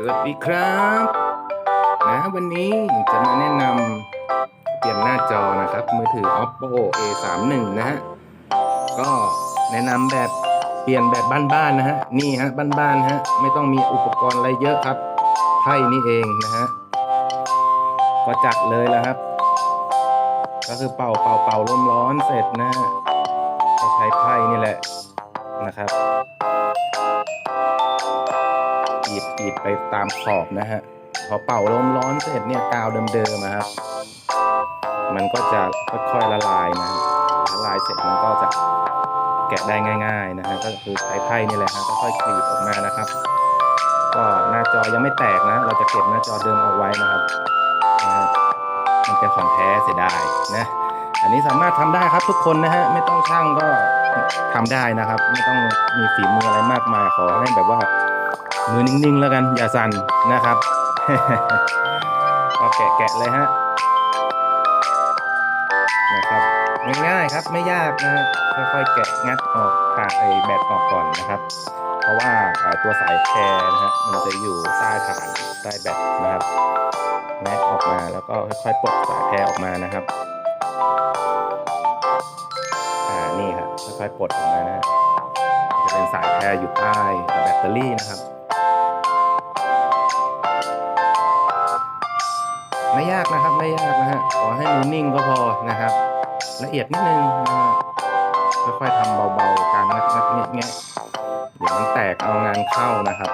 สวัสดีครับนะวันนี้จะมาแนะนำเปลี่ยนหน้าจอนะครับ มือถือ oppo a 3 1นะฮะก็แนะนำแบบเปลี่ยนแบบบ้านๆนะฮะนี่ฮะบ้านๆฮะไม่ต้องมีอุปกรณ์อะไรเยอะครับไพ่นี่เองนะฮะก็จัดเลยแล้วครับ ก็คือเป่าเป่าเป่าลมร้อนเสร็จนะฮะก็ใช้ไพ่นี่แหละนะครับ ดไปตามขอบนะฮะพอเป่าลมร้อนเสร็จเนี่ยกาวเดิมๆนะครับ มันก็จะค่อยๆละลายนะละลายเสร็จมันก็จะแกะได้ง่าย ๆนะฮะก็คือใช้ไพ่นี่แหละฮะค่อยๆกรีดออกมานะครับ ก็หน้าจอยังไม่แตกนะ เราจะเก็บหน้าจอเดิมเอาไว้นะครับนะฮะมันเป็นของแท้เสียดายนะอันนี้สามารถทำได้ครับทุกคนนะฮะไม่ต้องช่างก็ทำได้นะครับ ไม่ต้องมีฝีมืออะไรมากมายขอให้แบบว่า มือนิ่งๆแล้วกันอย่าสั่นนะครับก็แกะแกะเลยฮะนะครับง่ายๆครับไม่ยากนะฮะค่อยๆแกะงัดออกขาดไอแบตออกก่อนนะครับ เพราะว่าตัวสายแพรนะฮะมันจะอยู่ใต้ฐานใต้แบตนะครับแงะออกมาแล้วก็ค่อยๆปลดสายแพรออกมานะครับอ่านี่ครับค่อยๆปลดออกมานะฮะจะเป็นสายแพรอยู่ใต้แบตเตอรี่นะครับ ไม่ยากนะครับไม่ยากนะฮะขอให้มือนิ่งก็พอนะครับ ละเอียดนิดนึงนะฮะค่อยๆทำเบาๆการงัดงัดเงี้ยเงี้ยเดี๋ยวมันแตกเอางานเข้านะครับ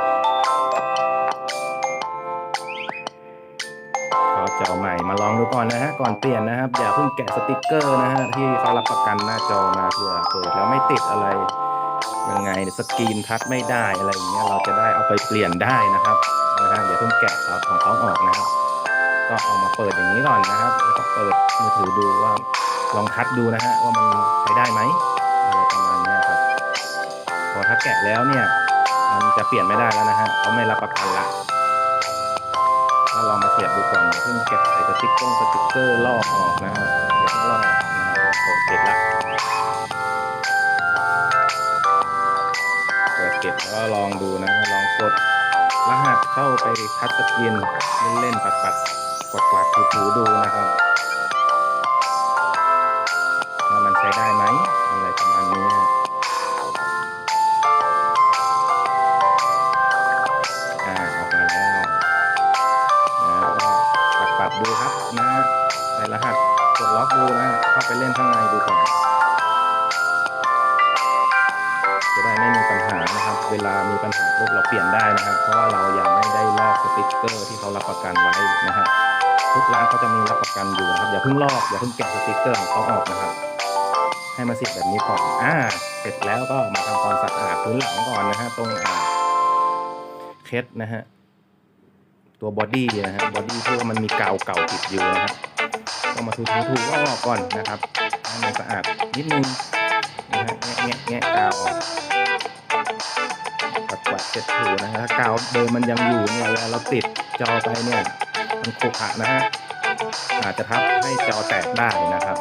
ขอจอใหม่มาลองดูก่อนนะฮะก่อนเปลี่ยนนะครับ อย่าเพิ่งแกะสติกเกอร์นะฮะที่เขารับประกันหน้าจอมาเผื่อเปิดแล้วไม่ติดอะไรยังไงสกรีนทัชไม่ได้อะไรอย่างเงี้ยเราจะได้เอาไปเปลี่ยนได้นะครับนะฮะอย่าเพิ่งแกะเอาของเขาออกนะครับ ก็เอามาเปิดอย่างนี้ก่อนนะครับแล้วก็เปิดมือถือดูว่าลองทัดดูนะฮะว่ามันใช้ได้ไหมอะไรประมาณนี้ครับ พอถ้าแกะแล้วเนี่ยมันจะเปลี่ยนไม่ได้แล้วนะฮะเขาไม่รับประกันละก็ลองมาเสียบดูก่อนเพิ่งแกะใส่สติ๊กเกอร์สติ๊กเกอร์ลอกออกนะฮะอย่าเพิ่งลอกนะครับโอเคละเปิดเก็บแล้วก็ลองดูนะลองกดรหัสเข้าไปทัชสกรีนเล่นๆปัดๆ กวาดๆถูๆดูนะครับว่ามันใช้ได้ไหมอะไรประมาณนี้อ่าออกมาแล้วนะก็ปัดๆดูครับนะใส่รหัสกดล็อกดูนะเข้าไปเล่นข้างในดูก่อน จะได้ไม่มีปัญหานะครับ เวลามีปัญหาปุ๊บเราเปลี่ยนได้นะครับ เพราะว่าเรายังไม่ได้ลอกสติ๊กเกอร์ที่เขารับประกันไว้นะฮะ ทุกร้านเขาจะมีรับประกันอยู่นะครับ อย่าเพิ่งลอกอย่าเพิ่งแกะสติกเกอร์ของเขาออกนะครับ ให้มาสิบแบบนี้ก่อนอ่าเสร็จแล้วก็มาทำความสะอาดพื้นหลังก่อนนะฮะตรงอ่าเคสนะฮะตัวบอดี้นะฮะบอดี้ที่ว่ามันมีกาวเก่าติดอยู่นะฮะต้องมาถูๆถูๆออกก่อนนะครับให้มันสะอาดนิดนึงนะฮะแงะแงะแงะกาวออกปัดกวาดเช็ดถูนะฮะถ้ากาวเดิมมันยังอยู่เนี่ยเวลาเราติดจอไปเนี่ย มันขรุขระนะฮะอาจจะทับให้จอแตกได้นะครับ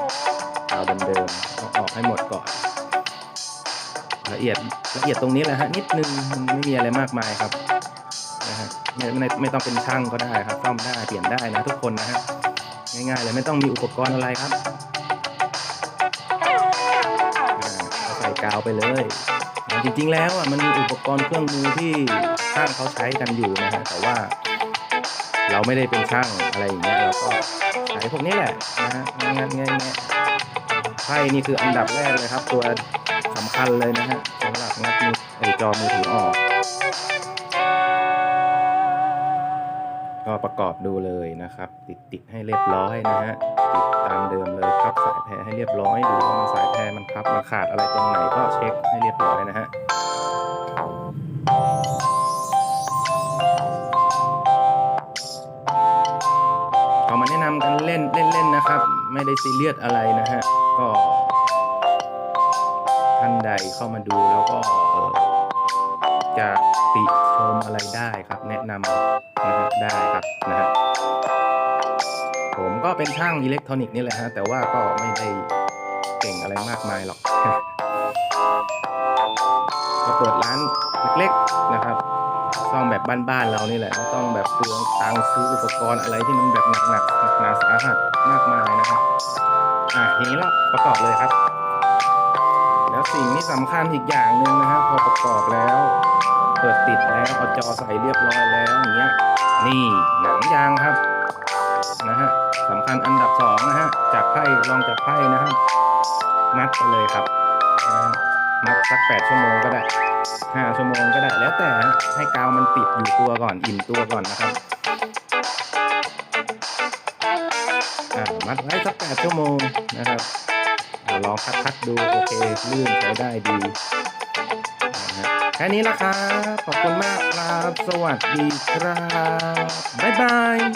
กาวเดิมๆต้องออกให้หมดก่อนละเอียดละเอียดตรงนี้แหละฮะนิดนึงมันไม่มีอะไรมากมายครับนะฮะไม่ไม่ไม่ต้องเป็นช่างก็ได้ครับซ่อมได้เปลี่ยนได้นะทุกคนนะฮะง่ายๆเลยไม่ต้องมีอุปกรณ์อะไรครับอ่าก็ใส่กาวไปเลยจริงๆแล้วอะมันมีอุปกรณ์เครื่องมือที่ช่างเขาใช้กันอยู่นะฮะแต่ว่า เราไม่ได้เป็นช่างอะไรอย่างเงี้ยเราก็ใช้พวกนี้แหละนะฮะงัดๆแงะๆไพ่นี่คืออันดับแรกเลยครับ ตัวสำคัญเลยนะฮะสำหรับงัดมือไอจอมือถือออก ก็ประกอบดูเลยนะครับ ติดติดให้เรียบร้อยนะฮะติดตามเดิมเลยพับสายแพรให้เรียบร้อยดูว่ามันสายแพรมันพับมันขาดอะไรตรงไหนก็เช็คให้เรียบร้อยนะฮะ เอามาแนะนำกันเล่นเล่นๆนะครับ ไม่ได้ซีเรียสอะไรนะฮะก็ท่านใดเข้ามาดูแล้วก็เออจะติชมอะไรได้ครับ แนะนำนะฮะได้ครับนะฮะผมก็เป็นช่างอิเล็กทรอนิกส์นี่แหละฮะแต่ว่าก็ไม่ได้เก่งอะไรมากมายหรอกก็เปิดร้านเล็กๆนะครับ ซ่อมแบบบ้านๆเรานี่แหละไม่ต้องแบบเปลืองตังค์ซื้ออุปกรณ์อะไรที่มันแบบหนักๆหนักหนาสาหัสมากมายนะครับอะทีนี้เราประกอบเลยครับ แล้วสิ่งที่สำคัญอีกอย่างหนึ่งนะครับพอประกอบแล้ว เปิดติดแล้วเอาจอใส่เรียบร้อยแล้วอย่างเงี้ยนี่หนังยางครับนะฮะสำคัญอันดับสองนะฮะจากไพ่ลองจากไพ่นะครับ มัดไปเลยครับนะฮะมัดสักแปดชั่วโมงก็ได้ ห้าชั่วโมงก็ได้แล้วแต่ให้กาวมันติดอยู่ตัวก่อนอิ่มตัวก่อนนะครับอะมัดไว้สักแปดชั่วโมงนะครับอลองคัดๆดูโอเคลื่นใช้ได้ดีแค่นี้ละครับ ขอบคุณมากครับ สวัสดีครับ บ๊ายบาย